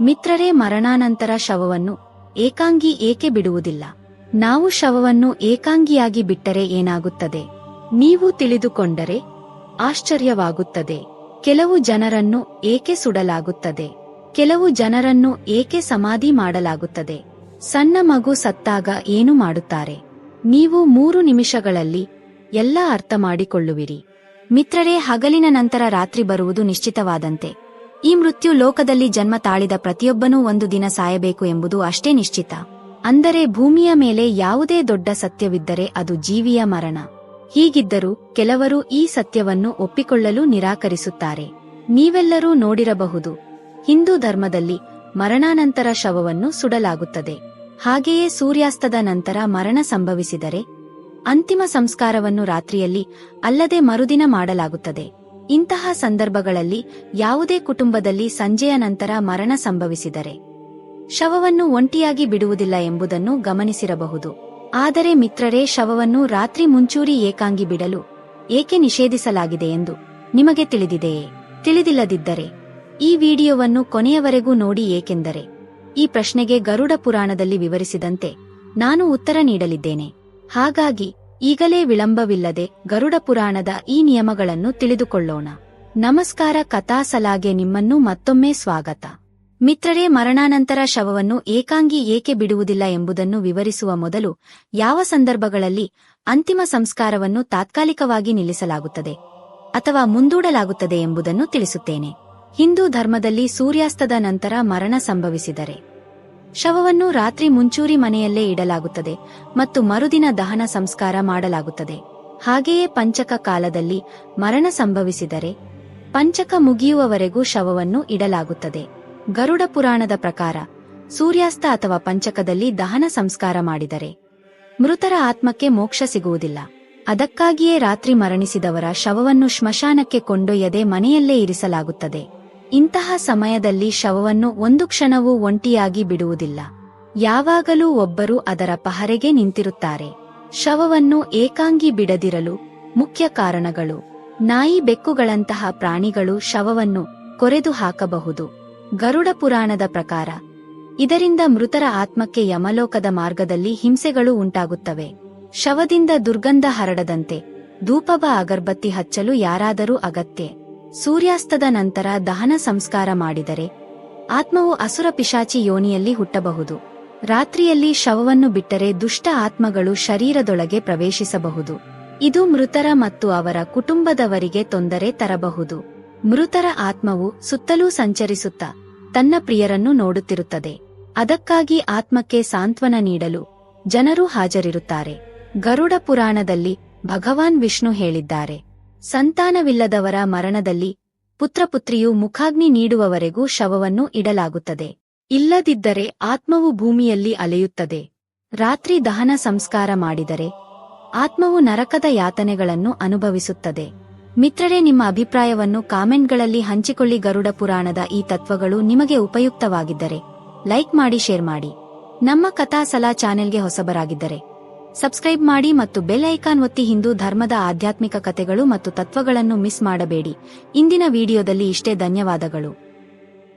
ಮಿತ್ರರೇ ಮರಣಾನಂತರ ಶವವನ್ನು ಏಕಾಂಗಿ ಏಕೆ ಬಿಡುವುದಿಲ್ಲ? ನಾವು ಶವವನ್ನು ಏಕಾಂಗಿಯಾಗಿ ಬಿಟ್ಟರೆ ಏನಾಗುತ್ತದೆ? ನೀವು ತಿಳಿದುಕೊಂಡರೆ ಆಶ್ಚರ್ಯವಾಗುತ್ತದೆ. ಕೆಲವು ಜನರನ್ನು ಏಕೆ ಸುಡಲಾಗುತ್ತದೆ? ಕೆಲವು ಜನರನ್ನು ಏಕೆ ಸಮಾಧಿ ಮಾಡಲಾಗುತ್ತದೆ? ಸಣ್ಣ ಮಗು ಸತ್ತಾಗ ಏನು ಮಾಡುತ್ತಾರೆ? ನೀವು ಮೂರು ನಿಮಿಷಗಳಲ್ಲಿ ಎಲ್ಲ ಅರ್ಥ ಮಾಡಿಕೊಳ್ಳುವಿರಿ ಮಿತ್ರರೇ, ಹಗಲಿನ ನಂತರ ರಾತ್ರಿ ಬರುವುದು ನಿಶ್ಚಿತವಾದಂತೆ. ಈ ಮೃತ್ಯು ಲೋಕದಲ್ಲಿ ಜನ್ಮ ತಾಳಿದ ಪ್ರತಿಯೊಬ್ಬನೂ ಒಂದು ದಿನ ಸಾಯಬೇಕು ಎಂಬುದು ಅಷ್ಟೇ ನಿಶ್ಚಿತ. ಅಂದರೆ ಭೂಮಿಯ ಮೇಲೆ ಯಾವುದೇ ದೊಡ್ಡ ಸತ್ಯವಿದ್ದರೆ ಅದು ಜೀವಿಯ ಮರಣ. ಹೀಗಿದ್ದರೂ ಕೆಲವರು ಈ ಸತ್ಯವನ್ನು ಒಪ್ಪಿಕೊಳ್ಳಲು ನಿರಾಕರಿಸುತ್ತಾರೆ. ನೀವೆಲ್ಲರೂ ನೋಡಿರಬಹುದು. ಹಿಂದೂ ಧರ್ಮದಲ್ಲಿ ಮರಣಾನಂತರ ಶವವನ್ನು ಸುಡಲಾಗುತ್ತದೆ. ಹಾಗೆಯೇ ಸೂರ್ಯಾಸ್ತದ ನಂತರ ಮರಣ ಸಂಭವಿಸಿದರೆ ಅಂತಿಮ ಸಂಸ್ಕಾರವನ್ನು ರಾತ್ರಿಯಲ್ಲಿ ಅಲ್ಲದೆ ಮರುದಿನ ಮಾಡಲಾಗುತ್ತದೆ. ಇಂತಹ ಸಂದರ್ಭಗಳಲ್ಲಿ ಯಾವುದೇ ಕುಟುಂಬದಲ್ಲಿ ಸಂಜೆಯ ನಂತರ ಮರಣ ಸಂಭವಿಸಿದರೆ ಶವವನ್ನು ಒಂಟಿಯಾಗಿ ಬಿಡುವುದಿಲ್ಲ ಎಂಬುದನ್ನು ಗಮನಿಸಿರಬಹುದು. ಆದರೆ ಮಿತ್ರರೇ, ಶವವನ್ನು ರಾತ್ರಿ ಮುಂಚೂರಿ ಏಕಾಂಗಿ ಬಿಡಲು ಏಕೆ ನಿಷೇಧಿಸಲಾಗಿದೆ ಎಂದು ನಿಮಗೆ ತಿಳಿದಿದೆಯೇ? ತಿಳಿದಿಲ್ಲದಿದ್ದರೆ ಈ ವಿಡಿಯೋವನ್ನು ಕೊನೆಯವರೆಗೂ ನೋಡಿ ಏಕೆಂದರೆ ಈ ಪ್ರಶ್ನೆಗೆ ಗರುಡ ಪುರಾಣದಲ್ಲಿ ವಿವರಿಸಿದಂತೆ ನಾನು ಉತ್ತರ ನೀಡಲಿದ್ದೇನೆ. ಹಾಗಾಗಿ ಈಗಲೇ ವಿಳಂಬವಿಲ್ಲದೆ ಗರುಡ ಪುರಾಣದ ಈ ನಿಯಮಗಳನ್ನು ತಿಳಿದುಕೊಳ್ಳೋಣ. ನಮಸ್ಕಾರ ಕಥಾಸಲಾಗೆ ನಿಮ್ಮನ್ನು ಮತ್ತೊಮ್ಮೆ ಸ್ವಾಗತ. ಮಿತ್ರರೇ, ಮರಣಾನಂತರ ಶವವನ್ನು ಏಕಾಂಗಿ ಏಕೆ ಬಿಡುವುದಿಲ್ಲ ಎಂಬುದನ್ನು ವಿವರಿಸುವ ಮೊದಲು ಯಾವ ಸಂದರ್ಭಗಳಲ್ಲಿ ಅಂತಿಮ ಸಂಸ್ಕಾರವನ್ನು ತಾತ್ಕಾಲಿಕವಾಗಿ ನಿಲ್ಲಿಸಲಾಗುತ್ತದೆ ಅಥವಾ ಮುಂದೂಡಲಾಗುತ್ತದೆ ಎಂಬುದನ್ನು ತಿಳಿಸುತ್ತೇನೆ. ಹಿಂದೂ ಧರ್ಮದಲ್ಲಿ ಸೂರ್ಯಾಸ್ತದ ನಂತರ ಮರಣ ಸಂಭವಿಸಿದರೆ ಶವವನ್ನು ರಾತ್ರಿ ಮುಂಚೂರಿ ಮನೆಯಲ್ಲೇ ಇಡಲಾಗುತ್ತದೆ ಮತ್ತು ಮರುದಿನ ದಹನ ಸಂಸ್ಕಾರ ಮಾಡಲಾಗುತ್ತದೆ. ಹಾಗೆಯೇ ಪಂಚಕ ಕಾಲದಲ್ಲಿ ಮರಣ ಸಂಭವಿಸಿದರೆ ಪಂಚಕ ಮುಗಿಯುವವರೆಗೂ ಶವವನ್ನು ಇಡಲಾಗುತ್ತದೆ. ಗರುಡ ಪುರಾಣದ ಪ್ರಕಾರ ಸೂರ್ಯಾಸ್ತ ಅಥವಾ ಪಂಚಕದಲ್ಲಿ ದಹನ ಸಂಸ್ಕಾರ ಮಾಡಿದರೆ ಮೃತರ ಆತ್ಮಕ್ಕೆ ಮೋಕ್ಷ ಸಿಗುವುದಿಲ್ಲ. ಅದಕ್ಕಾಗಿಯೇ ರಾತ್ರಿ ಮರಣಿಸಿದವರ ಶವವನ್ನು ಶ್ಮಶಾನಕ್ಕೆ ಕೊಂಡೊಯ್ಯದೆ ಮನೆಯಲ್ಲೇ ಇರಿಸಲಾಗುತ್ತದೆ. ಇಂತಹ ಸಮಯದಲ್ಲಿ ಶವವನ್ನು ಒಂದು ಕ್ಷಣವೂ ಒಂಟಿಯಾಗಿ ಬಿಡುವುದಿಲ್ಲ. ಯಾವಾಗಲೂ ಒಬ್ಬರು ಅದರ ಪಹರೆಗೆ ನಿಂತಿರುತ್ತಾರೆ. ಶವವನ್ನು ಏಕಾಂಗಿ ಬಿಡದಿರಲು ಮುಖ್ಯ ಕಾರಣಗಳು. ನಾಯಿ ಬೆಕ್ಕುಗಳಂತಹ ಪ್ರಾಣಿಗಳು ಶವವನ್ನು ಕೊರೆದು ಹಾಕಬಹುದು. ಗರುಡ ಪುರಾಣದ ಪ್ರಕಾರ, ಇದರಿಂದ ಮೃತರ ಆತ್ಮಕ್ಕೆ ಯಮಲೋಕದ ಮಾರ್ಗದಲ್ಲಿ ಹಿಂಸೆಗಳು ಉಂಟಾಗುತ್ತವೆ. ಶವದಿಂದ ದುರ್ಗಂಧ ಹರಡದಂತೆ ಧೂಪವ ಅಗರ್ಬತ್ತಿ ಹಚ್ಚಲು ಯಾರಾದರೂ ಅಗತ್ಯ. ಸೂರ್ಯಾಸ್ತದ ನಂತರ ದಹನ ಸಂಸ್ಕಾರ ಮಾಡಿದರೆ ಆತ್ಮವು ಅಸುರ ಪಿಶಾಚಿ ಯೋನಿಯಲ್ಲಿ ಹುಟ್ಟಬಹುದು. ರಾತ್ರಿಯಲ್ಲಿ ಶವವನ್ನು ಬಿಟ್ಟರೆ ದುಷ್ಟ ಆತ್ಮಗಳು ಶರೀರದೊಳಗೆ ಪ್ರವೇಶಿಸಬಹುದು. ಇದು ಮೃತರ ಮತ್ತು ಅವರ ಕುಟುಂಬದವರಿಗೆ ತೊಂದರೆ ತರಬಹುದು. ಮೃತರ ಆತ್ಮವು ಸುತ್ತಲೂ ಸಂಚರಿಸುತ್ತ ತನ್ನ ಪ್ರಿಯರನ್ನು ನೋಡುತ್ತಿರುತ್ತದೆ. ಅದಕ್ಕಾಗಿ ಆತ್ಮಕ್ಕೆ ಸಾಂತ್ವನ ನೀಡಲು ಜನರು ಹಾಜರಿರುತ್ತಾರೆ. ಗರುಡ ಪುರಾಣದಲ್ಲಿ ಭಗವಾನ್ ವಿಷ್ಣು ಹೇಳಿದ್ದಾರೆ. ಸಂತಾನವಿಲ್ಲದವರ ಮರಣದಲ್ಲಿ ಪುತ್ರಪುತ್ರಿಯು ಮುಖಾಗ್ನಿ ನೀಡುವವರೆಗೂ ಶವವನ್ನು ಇಡಲಾಗುತ್ತದೆ. ಇಲ್ಲದಿದ್ದರೆ ಆತ್ಮವು ಭೂಮಿಯಲ್ಲಿ ಅಲೆಯುತ್ತದೆ. ರಾತ್ರಿ ದಹನ ಸಂಸ್ಕಾರ ಮಾಡಿದರೆ ಆತ್ಮವು ನರಕದ ಯಾತನೆಗಳನ್ನು ಅನುಭವಿಸುತ್ತದೆ. ಮಿತ್ರರೇ, ನಿಮ್ಮ ಅಭಿಪ್ರಾಯವನ್ನು ಕಾಮೆಂಟ್ಗಳಲ್ಲಿ ಹಂಚಿಕೊಳ್ಳಿ. ಗರುಡ ಪುರಾಣದ ಈ ತತ್ವಗಳು ನಿಮಗೆ ಉಪಯುಕ್ತವಾಗಿದ್ದರೆ ಲೈಕ್ ಮಾಡಿ, ಶೇರ್ ಮಾಡಿ. ನಮ್ಮ ಕಥಾಸಲಾ ಚಾನೆಲ್ಗೆ ಹೊಸಬರಾಗಿದ್ದರೆ ಸಬ್ಸ್ಕ್ರೈಬ್ ಮಾಡಿ ಮತ್ತು ಬೆಲ್ ಐಕಾನ್ ಒತ್ತಿ ಹಿಂದೂ ಧರ್ಮದ ಆಧ್ಯಾತ್ಮಿಕ ಕಥೆಗಳು ಮತ್ತು ತತ್ವಗಳನ್ನು ಮಿಸ್ ಮಾಡಬೇಡಿ. ಇಂದಿನ ವಿಡಿಯೋದಲ್ಲಿ ಇಷ್ಟೇ ಧನ್ಯವಾದಗಳು.